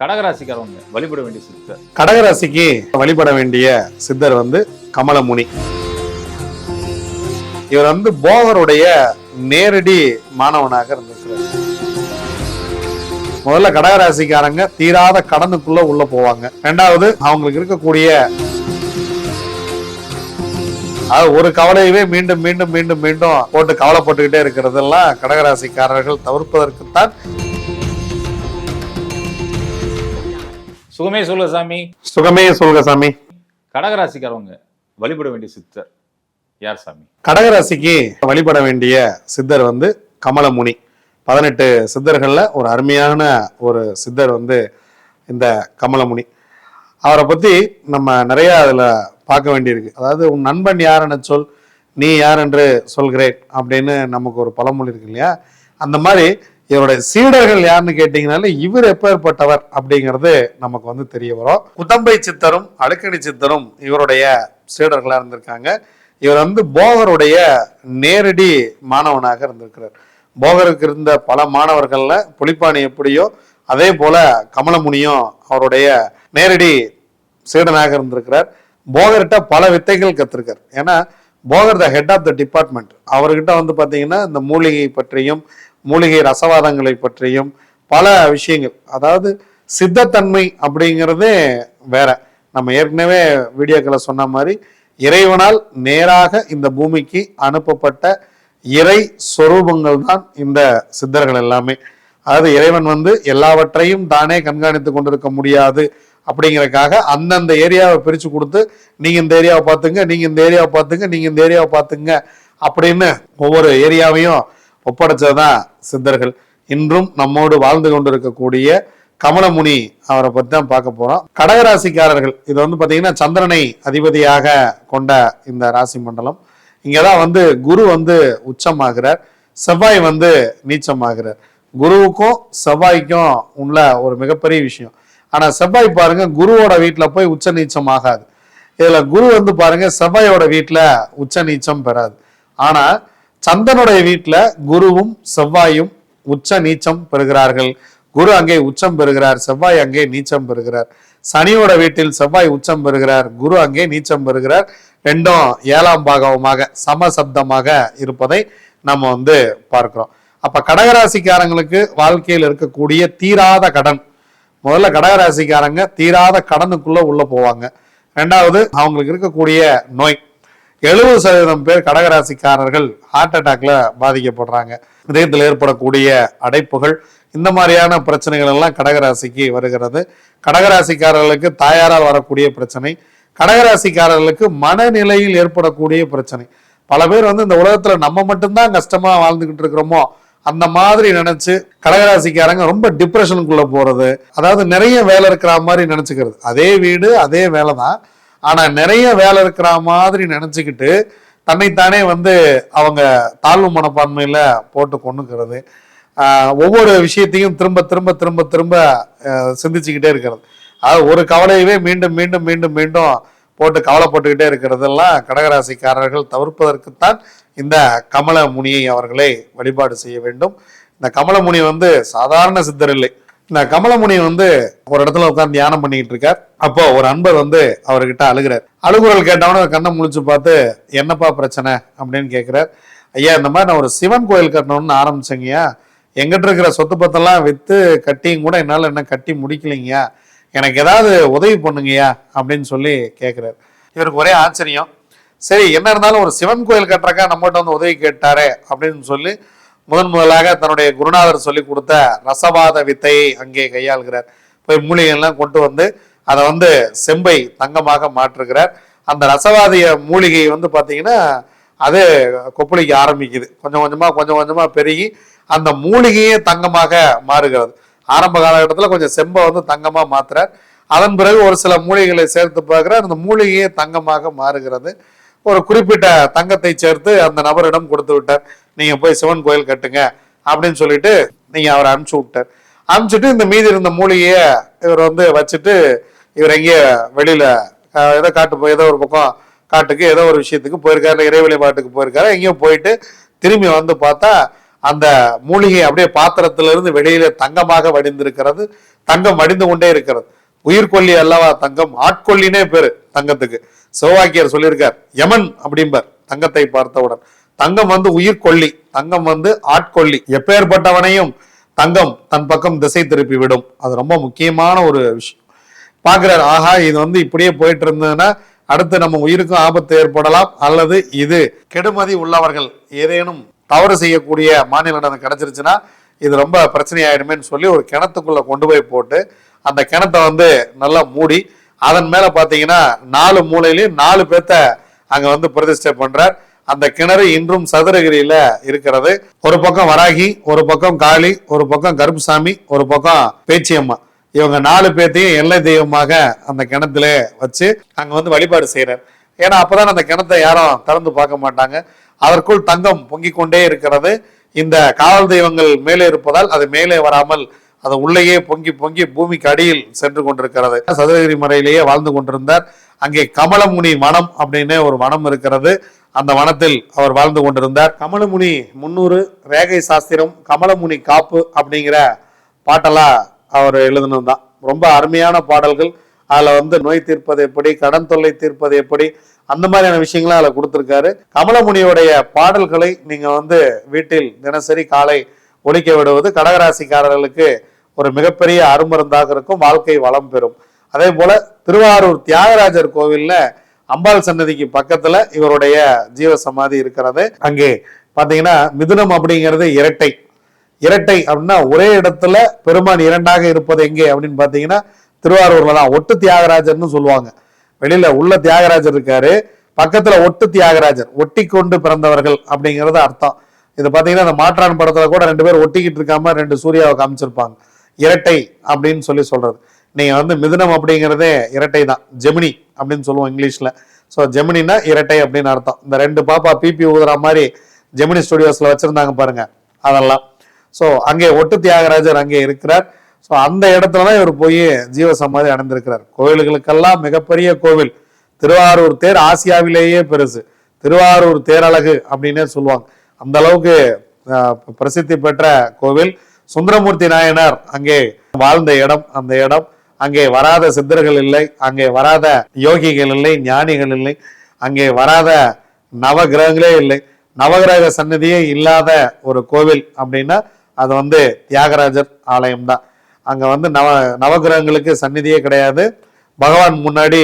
கடகராசிக்காரவங்க வழிபட வேண்டிய சித்தர். கடகராசிக்கு வழிபட வேண்டிய சித்தர் வந்து கமலமுனி. இவர் வந்து போகருடைய நேரடி மாணவனாக இருந்திருக்கிறார். முதல்ல கடகராசிக்காரங்க தீராத கடனுக்குள்ள உள்ள போவாங்க. ரெண்டாவது அவங்களுக்கு இருக்கக்கூடிய ஒரு கவலையவே மீண்டும் மீண்டும் மீண்டும் மீண்டும் போட்டு கவலைப்பட்டுக்கிட்டே இருக்கிறதெல்லாம் கடகராசிக்காரர்கள் தவிர்ப்பதற்குத்தான் சுகமே சொல்ல சாமி. சுகமே சொல்க சாமி. கடகராசிக்காரவங்க வழிபட வேண்டிய சித்தர் யார் சாமி? கடகராசிக்கு வழிபட வேண்டிய சித்தர் வந்து கமலமுனி. பதினெட்டு சித்தர்கள்ல ஒரு அருமையான ஒரு சித்தர் வந்து இந்த கமலமுனி. அவரை பத்தி நம்ம நிறைய அதுல பார்க்க வேண்டியிருக்கு. அதாவது உன் நண்பன் யாருன்னு சொல் நீ யார் என்று சொல்கிறேன் அப்படின்னு நமக்கு ஒரு பழமொழி இருக்கு இல்லையா? அந்த மாதிரி இவருடைய சீடர்கள் யாருன்னு கேட்டீங்கனாலே இவர் எப்பேற்பட்டவர் அப்படிங்கிறது நமக்கு வந்து தெரிய வரும். குதம்பை சித்தரும் அடுக்கணி சித்தரும் இவருடைய சீடர்களாக இருந்திருக்காங்க. இவர் வந்து போகருடைய நேரடி மாணவனாக இருந்திருக்கிறார். போகருக்கு இருந்த பல மாணவர்கள்ல புலிப்பாணி எப்படியோ அதே போல கமலமுனியும் அவருடைய நேரடி சீடனாக இருந்திருக்கிறார். போகர்கிட்ட பல வித்தைகள் கத்திருக்கார். ஏன்னா Bogar the head of the department அவர்கிட்ட வந்து பார்த்தீங்கன்னா இந்த மூலிகை பற்றியும் மூலிகை ரசவாதங்களை பற்றியும் பல விஷயங்கள். அதாவது சித்தத்தன்மை அப்படிங்கிறதே வேற. நம்ம ஏற்கனவே வீடியோக்களை சொன்ன மாதிரி இறைவனால் நேராக இந்த பூமிக்கு அனுப்பப்பட்ட இறை சொரூபங்கள் தான் இந்த சித்தர்கள் எல்லாமே. அதாவது இறைவன் வந்து எல்லாவற்றையும் தானே கண்காணித்து கொண்டிருக்க முடியாது அப்படிங்கிறக்காக அந்தந்த ஏரியாவை பிரித்து கொடுத்து நீங்கள் இந்த ஏரியாவை பார்த்துங்க நீங்கள் இந்த ஏரியாவை பார்த்துங்க நீங்கள் இந்த ஏரியாவை பார்த்துங்க அப்படின்னு ஒவ்வொரு ஏரியாவையும் ஒப்படைச்சதுதான் சித்தர்கள். இன்றும் நம்மோடு வாழ்ந்து கொண்டிருக்கக்கூடிய கமலமுனி அவரை பற்றி தான் பார்க்க போறோம். கடகராசிக்காரர்கள் இது வந்து பார்த்தீங்கன்னா சந்திரனை அதிபதியாக கொண்ட இந்த ராசி மண்டலம். இங்கதான் வந்து குரு வந்து உச்சமாகிறார். செவ்வாய் வந்து நீச்சமாகிறார். குருவுக்கும் செவ்வாய்க்கும் உள்ள ஒரு மிகப்பெரிய விஷயம். ஆனா செவ்வாய் பாருங்க குருவோட வீட்டில் போய் உச்ச நீச்சம் ஆகாது. இதுல குரு வந்து பாருங்க செவ்வாயோட வீட்டில் உச்ச நீச்சம் பெறாது. ஆனா சந்தனுடைய வீட்டில் குருவும் செவ்வாயும் உச்ச நீச்சம் பெறுகிறார்கள். குரு அங்கே உச்சம் பெறுகிறார் செவ்வாய் அங்கே நீச்சம் பெறுகிறார். சனியோட வீட்டில் செவ்வாய் உச்சம் பெறுகிறார் குரு அங்கே நீச்சம் பெறுகிறார். ரெண்டும் ஏழாம் பாகவமாக சமசப்தமாக இருப்பதை நம்ம வந்து பார்க்கிறோம். அப்ப கடகராசிக்காரங்களுக்கு வாழ்க்கையில் இருக்கக்கூடிய தீராத கடன். முதல்ல கடகராசிக்காரங்க தீராத கடனுக்குள்ள உள்ள போவாங்க. ரெண்டாவது அவங்களுக்கு இருக்கக்கூடிய நோய். எழுபது சதவீதம் பேர் கடகராசிக்காரர்கள் ஹார்ட் அட்டாக்ல பாதிக்கப்படுறாங்க. இதயத்தில் ஏற்படக்கூடிய அடைப்புகள் இந்த மாதிரியான பிரச்சனைகள் எல்லாம் கடகராசிக்கு வருகிறது. கடகராசிக்காரர்களுக்கு தாயாரால் வரக்கூடிய பிரச்சனை கடகராசிக்காரர்களுக்கு மனநிலையில் ஏற்படக்கூடிய பிரச்சனை. பல பேர் வந்து இந்த உலகத்துல நம்ம மட்டும்தான் கஷ்டமா வாழ்ந்துகிட்டு இருக்கிறோமோ அந்த மாதிரி நினைச்சு கடகராசிக்காரங்க ரொம்ப டிப்ரெஷனுக்குள்ள போறது அதாவது நிறைய வேலை இருக்கிற மாதிரி நினைச்சுக்கிறது. அதே வீடு அதே வேலை தான் ஆனா நிறைய வேலை இருக்கிற மாதிரி நினைச்சுக்கிட்டு தன்னைத்தானே வந்து அவங்க தாழ்வு மனப்பான்மையில போட்டு கொண்டுக்கிறது ஒவ்வொரு விஷயத்தையும் திரும்ப திரும்ப திரும்ப திரும்ப சிந்திச்சுக்கிட்டே இருக்கிறது. அதாவது ஒரு கவலையவே மீண்டும் மீண்டும் மீண்டும் மீண்டும் போட்டு கவலைப்பட்டுக்கிட்டே இருக்கிறதெல்லாம் கடகராசிக்காரர்கள் தவிர்ப்பதற்குத்தான் இந்த கமல முனியை அவர்களை வழிபாடு செய்ய வேண்டும். இந்த கமலமுனி வந்து சாதாரண சித்தர் இல்லை. இந்த கமலமுனி வந்து ஒரு இடத்துல உட்கார்ந்து தியானம் பண்ணிக்கிட்டு இருக்கார். அப்போ ஒரு அன்பர் வந்து அவர்கிட்ட அழுகிறார். அழுகுறல் கேட்டவன கண்ணை முழிச்சு பார்த்து என்னப்பா பிரச்சனை? அப்படின்னு கேட்கிறார் ஐயா இந்த மாதிரி நான் ஒரு சிவன் கோயில் கட்டணும்னு ஆரம்பிச்சேங்கய்யா. எங்கிட்ட இருக்கிற சொத்து பத்தெல்லாம் வித்து கட்டியும் கூட என்னால என்ன கட்டி முடிக்கலைங்கய்யா. எனக்கு ஏதாவது உதவி பண்ணுங்கய்யா அப்படின்னு சொல்லி கேட்கிறார் இவருக்கு ஒரே ஆச்சரியம். சரி என்ன இருந்தாலும் ஒரு சிவன் கோயில் கட்டுறக்கா நம்மகிட்ட வந்து உதவி கேட்டாரே அப்படின்னு சொல்லி முதன் முதலாக தன்னுடைய குருநாதர் சொல்லி கொடுத்த ரசவாத வித்தையை அங்கே கையாளுகிறார். போய் மூலிகைகள்லாம் கொண்டு வந்து அதை வந்து செம்பை தங்கமாக மாற்றுகிறார். அந்த ரசவாதிய மூலிகை வந்து பார்த்தீங்கன்னா அது கொப்பளிக்க ஆரம்பிக்குது. கொஞ்சம் கொஞ்சமாக கொஞ்சம் கொஞ்சமாக பெருகி அந்த மூலிகையே தங்கமாக மாறுகிறது. ஆரம்ப காலகட்டத்தில் கொஞ்சம் செம்பை வந்து தங்கமாக மாற்றுறார் அதன் பிறகு ஒரு சில மூலிகைகளை சேர்த்து பார்க்குறார். அந்த மூலிகையே தங்கமாக மாறுகிறது. ஒரு குறிப்பிட்ட தங்கத்தை சேர்த்து அந்த நபரிடம் கொடுத்து விட்டார். நீங்க போய் சிவன் கோயில் கட்டுங்க அப்படின்னு சொல்லிட்டு நீங்க அவரை அனுப்பிச்சு விட்டார். அனுப்பிச்சிட்டு இந்த மீதி இருந்த மூலிகைய இவர் வந்து வச்சுட்டு இவர் எங்கேயோ வெளியில ஏதோ காட்டு போய் ஏதோ ஒரு பக்கம் காட்டுக்கு ஏதோ ஒரு விஷயத்துக்கு போயிருக்காரு இறை வழிபாட்டுக்கு போயிருக்காரு. எங்கேயோ போயிட்டு திரும்பி வந்து பார்த்தா அந்த மூலிகை அப்படியே பாத்திரத்திலிருந்து வெளியில தங்கமாக வடிந்திருக்கிறது. தங்கம் வடிந்து கொண்டே இருக்கிறது. உயிர்கொல்லி அல்லவா தங்கம்? ஆட்கொல்லினே பேரு தங்கத்துக்கு. சிவவாக்கியர் சொல்லியிருக்கார். யமன் அப்படிம்பார். தங்கத்தை பார்த்தவுடன். தங்கம் வந்து உயிர்கொல்லி தங்கம் வந்து ஆட்கொல்லி. எப்பேற்பட்டவனையும் தங்கம் தன் பக்கம் திசை திருப்பி விடும். அது ரொம்ப முக்கியமான ஒரு விஷயம். பார்க்குறார் ஆஹா இது வந்து இப்படியே போயிட்டு இருந்ததுன்னா அடுத்து நம்ம உயிருக்கும் ஆபத்து ஏற்படலாம். அல்லது இது கெடுமதி உள்ளவர்கள் ஏதேனும் தவறு செய்யக்கூடிய மாநில இடம் கிடைச்சிருச்சுன்னா இது ரொம்ப பிரச்சனை ஆயிடுமேன்னு சொல்லி ஒரு கிணத்துக்குள்ள கொண்டு போய் போட்டு அந்த கிணத்தை வந்து நல்லா மூடி அதன் மேல பாத்தீங்கன்னா நாலு மூலையிலையும் நாலு பேர்த்த அங்க வந்து பிரதிஷ்டை பண்றார். அந்த கிணறு இன்றும் சதுரகிரியில இருக்கிறது. ஒரு பக்கம் வராகி ஒரு பக்கம் காளி ஒரு பக்கம் கருப்புசாமி ஒரு பக்கம் பேச்சியம்மா. இவங்க நாலு பேர்த்தையும் எல்லை தெய்வமாக அந்த கிணத்துல வச்சு அங்க வந்து வழிபாடு செய்யறார் ஏன்னா அப்பதான் அந்த கிணத்தை யாரும் திறந்து பார்க்க மாட்டாங்க. அதற்குள் தங்கம் பொங்கிக் கொண்டே இருக்கிறது. இந்த காவல் தெய்வங்கள் மேலே இருப்பதால் அது மேலே வராமல் அது உள்ளேயே பொங்கி பொங்கி பூமிக்கு அடியில் சென்று கொண்டிருக்கிறது. சதுரகிரி மலையிலேயே வாழ்ந்து கொண்டிருந்தார். அங்கே கமலமுனி வனம் அப்படின்னு ஒரு வனம் இருக்கிறது. அந்த வனத்தில் அவர் வாழ்ந்து கொண்டிருந்தார். கமலமுனி முன்னூறு ரேகை சாஸ்திரம் கமலமுனி காப்பு அப்படிங்கிற பாட்டெல்லாம் அவர் எழுதினது தான் ரொம்ப அருமையான பாடல்கள். அதில் வந்து நோய் தீர்ப்பது எப்படி கடன் தொல்லை தீர்ப்பது எப்படி அந்த மாதிரியான விஷயங்களும் அதில் கொடுத்துருக்காரு. கமலமுனியுடைய பாடல்களை நீங்கள் வந்து வீட்டில் தினசரி காலை ஒழிக்க விடுவது கடகராசிக்காரர்களுக்கு ஒரு மிகப்பெரிய அருமருந்தாக இருக்கும் வாழ்க்கை வளம் பெறும். அதே போல திருவாரூர் தியாகராஜர் கோவில்ல அம்பாள் சன்னதிக்கு பக்கத்துல இவருடைய ஜீவ சமாதி இருக்கிறது. அங்கே பாத்தீங்கன்னா மிதுனம் அப்படிங்கிறது இரட்டை. இரட்டை அப்படின்னா ஒரே இடத்துல பெருமான் இரண்டாக இருப்பது எங்கே அப்படின்னு பாத்தீங்கன்னா திருவாரூர்ல தான் ஒட்டு தியாகராஜர்னு சொல்லுவாங்க. வெளியில உள்ள தியாகராஜர் இருக்காரு. பக்கத்துல ஒட்டு தியாகராஜர் ஒட்டி கொண்டு பிறந்தவர்கள் அப்படிங்கிறது அர்த்தம். இது பாத்தீங்கன்னா அந்த மாற்றான் படத்துல கூட ரெண்டு பேர் ஒட்டிக்கிட்டு இருக்காம ரெண்டு சூர்யாவை காமிச்சிருப்பாங்க. இரட்டை அப்படின்னு சொல்லி சொல்றது. நீங்க வந்து மிதுனம் அப்படிங்கிறதே இரட்டை தான். ஜெமினி அப்படின்னு சொல்லுவோம் இங்கிலீஷ்ல. ஸோ ஜெமினினா இரட்டை அப்படின்னு அர்த்தம். இந்த ரெண்டு பாப்பா பிபி ஊதுற மாதிரி ஜெமினி ஸ்டுடியோஸ்ல வச்சிருந்தாங்க பாருங்க அதெல்லாம். ஸோ அங்கே ஒட்டு தியாகராஜர் அங்கே இருக்கிறார். ஸோ அந்த இடத்துல தான் இவர் போய் ஜீவ சமாதி அடைந்திருக்கிறார். கோவில்களுக்கெல்லாம் மிகப்பெரிய கோவில். திருவாரூர் தேர் ஆசியாவிலேயே பெருசு. திருவாரூர் தேரழகு அப்படின்னே சொல்லுவாங்க. அந்த அளவுக்கு பிரசித்தி பெற்ற கோவில். சுந்தரமூர்த்தி நாயனார் அங்கே வாழ்ந்த இடம் அந்த இடம். அங்கே வராத சித்தர்கள் இல்லை அங்கே வராத யோகிகள் இல்லை ஞானிகள் இல்லை. அங்கே வராத நவகிரகங்களே இல்லை. நவகிரக சன்னதியே இல்லாத ஒரு கோவில் அப்படின்னா அது வந்து தியாகராஜர் ஆலயம் தான் அங்கே வந்து நவ நவகிரகங்களுக்கு சந்நிதியே கிடையாது. பகவான் முன்னாடி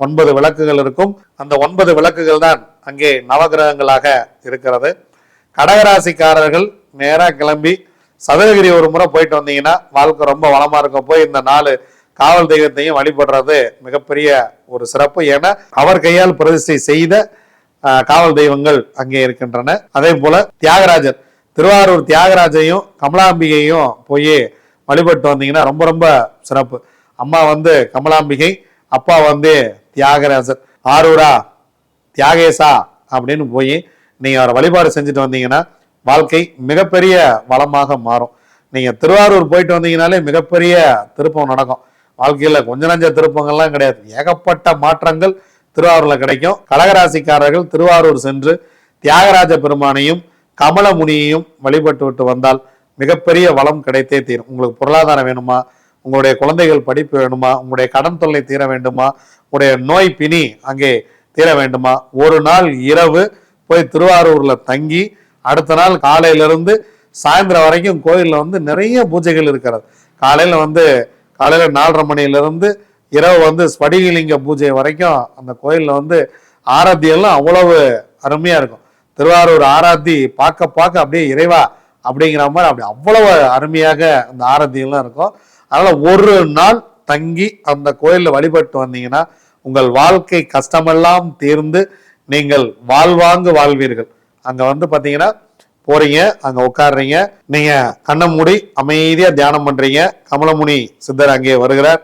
ஒன்பது விளக்குகள் இருக்கும். அந்த ஒன்பது விளக்குகள் தான் அங்கே நவகிரகங்களாக இருக்கிறது. கடகராசிக்காரர்கள் நேராக கிளம்பி சதுரகிரி ஒரு முறை போயிட்டு வந்தீங்கன்னா வாழ்க்கை ரொம்ப வளமா இருக்கும். போய் இந்த நாலு காவல் தெய்வத்தையும் வழிபடுறது மிகப்பெரிய ஒரு சிறப்பு. ஏன்னா அவர் கையால் பிரதிஷ்டை செய்த காவல் தெய்வங்கள் அங்கே இருக்கின்றன. அதே போல தியாகராஜர் திருவாரூர் தியாகராஜையும் கமலாம்பிகையும் போய் வழிபட்டு வந்தீங்கன்னா ரொம்ப ரொம்ப சிறப்பு. அம்மா வந்து கமலாம்பிகை அப்பா வந்து தியாகராஜர். ஆரூரா தியாகேசா அப்படின்னு போய் நீங்கள் அவரை வழிபாடு செஞ்சுட்டு வந்தீங்கன்னா வாழ்க்கை மிகப்பெரிய வளமாக மாறும். நீங்கள் திருவாரூர் போயிட்டு வந்தீங்கனாலே மிகப்பெரிய திருப்பம் நடக்கும். வாழ்க்கையில் கொஞ்ச நஞ்ச திருப்பங்கள்லாம் கிடையாது. ஏகப்பட்ட மாற்றங்கள் திருவாரூரில் கிடைக்கும். கடகராசிக்காரர்கள் திருவாரூர் சென்று தியாகராஜ பெருமானையும் கமலமுனியையும் வழிபட்டு விட்டு வந்தால் மிகப்பெரிய வளம் கிடைத்தே தீரும். உங்களுக்கு பொருளாதாரம் வேணுமா? உங்களுடைய குழந்தைகள் படிப்பு வேணுமா? உங்களுடைய கடன் தொல்லை தீர வேண்டுமா? உங்களுடைய நோய் பிணி அங்கே தீர வேண்டுமா? ஒரு நாள் இரவு போய் திருவாரூரில் தங்கி அடுத்த நாள் காலையிலிருந்து சாயந்தரம் வரைக்கும் கோயிலில் வந்து நிறைய பூஜைகள் இருக்கிறது. காலையில் வந்து காலையில் நாலரை மணியிலிருந்து இரவு வந்து ஸ்படிகலிங்க பூஜை வரைக்கும் அந்த கோயிலில் வந்து ஆராத்தியெல்லாம் அவ்வளவு அருமையாக இருக்கும். திருவாரூர் ஆராத்தி பார்க்க பார்க்க அப்படியே இறைவா அப்படிங்கிற மாதிரி அப்படி அவ்வளவு அருமையாக அந்த ஆராத்தியெல்லாம் இருக்கும். அதனால் ஒரு நாள் தங்கி அந்த கோயிலில் வழிபட்டு வந்தீங்கன்னா உங்கள் வாழ்க்கை கஷ்டமெல்லாம் தீர்ந்து நீங்கள் வாழ்வாங்கு வாழ்வீர்கள். அங்க வந்து பாத்தீங்கன்னா போறீங்க அங்க உட்காடுறீங்க நீங்க கண்ணை மூடி அமைதியா தியானம் பண்றீங்க. கமலமுனி சித்தர் அங்கே வருகிறார்.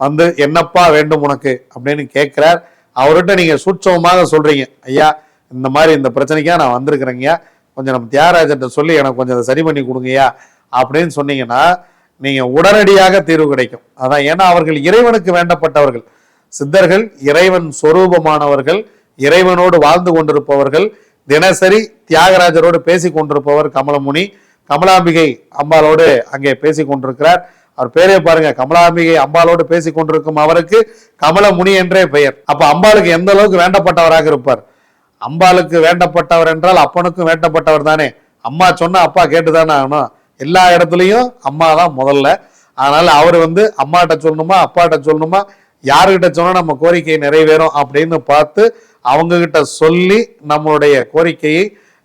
வந்து என்னப்பா வேண்டும் உனக்கு? அப்படின்னு கேட்கிறார். அவர்கிட்ட நீங்க சூட்சமமாக சொல்றீங்க. ஐயா இந்த மாதிரி இந்த பிரச்சனைக்கா நான் வந்திருக்கிறேங்க. கொஞ்சம் நம்ம தியாகராஜர்கிட்ட சொல்லி எனக்கு கொஞ்சம் அதை சரி பண்ணி கொடுங்கய்யா. அப்படின்னு சொன்னீங்கன்னா நீங்க உடனடியாக தீர்வு கிடைக்கும். அதான் ஏன்னா அவர்கள் இறைவனுக்கு வேண்டப்பட்டவர்கள். சித்தர்கள் இறைவன் சொரூபமானவர்கள். இறைவனோடு வாழ்ந்து கொண்டிருப்பவர்கள். தினசரி தியாகராஜரோடு பேசி கொண்டிருப்பவர் கமலமுனி. கமலாம்பிகை அம்பாலோடு அங்கே பேசி கொண்டிருக்கிறார். அவர் பேரே பாருங்க கமலாம்பிகை அம்பாலோடு பேசி கொண்டிருக்கும் அவருக்கு கமலமுனி என்றே பெயர். அப்ப அம்பாளுக்கு எந்த அளவுக்கு வேண்டப்பட்டவராக இருப்பார்? அம்பாளுக்கு வேண்டப்பட்டவர் என்றால் அப்பனுக்கும் வேண்டப்பட்டவர் தானே. அம்மா சொன்னா அப்பா கேட்டுதானே ஆகணும். எல்லா இடத்துலையும் அம்மா தான் முதல்ல. அதனால அவர் வந்து அம்மாட்ட சொல்லணுமா அப்பாட்ட சொல்லணுமா யாருக்கிட்ட சொன்னா நம்ம கோரிக்கை நிறைவேறும் அப்படின்னு பார்த்து அவங்க கிட்ட சொல்லி நம்மளுடைய கோரிக்கையை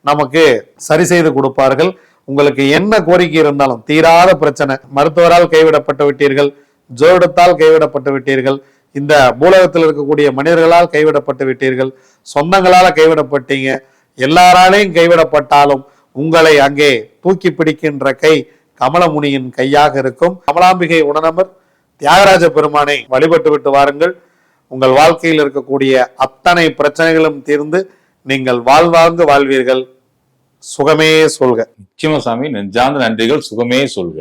நமக்கு சரி செய்து கொடுப்பார்கள். உங்களுக்கு என்ன கோரிக்கை இருந்தாலும் தீராத பிரச்சனை. மருத்துவரால் கைவிடப்பட்டு விட்டீர்கள். ஜோடத்தால் கைவிடப்பட்டு விட்டீர்கள். இந்த பூலகத்தில் இருக்கக்கூடிய மனிதர்களால் கைவிடப்பட்டு விட்டீர்கள். சொந்தங்களால் கைவிடப்பட்டீங்க. எல்லாராலையும் கைவிடப்பட்டாலும் உங்களை அங்கே தூக்கி பிடிக்கின்ற கை கமலமுனியின் கையாக இருக்கும். கமலாம்பிகை உடனமர் தியாகராஜ பெருமானை வழிபட்டு விட்டு வாருங்கள். உங்கள் வாழ்க்கையில் இருக்கக்கூடிய அத்தனை பிரச்சனைகளும் தீர்ந்து நீங்கள் வாழ்வாழ்ந்து வாழ்வீர்கள். சுகமே சொல்க. நிச்சயமா சாமி நெஞ்சார்ந்த நன்றிகள் சுகமே சொல்க.